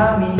감히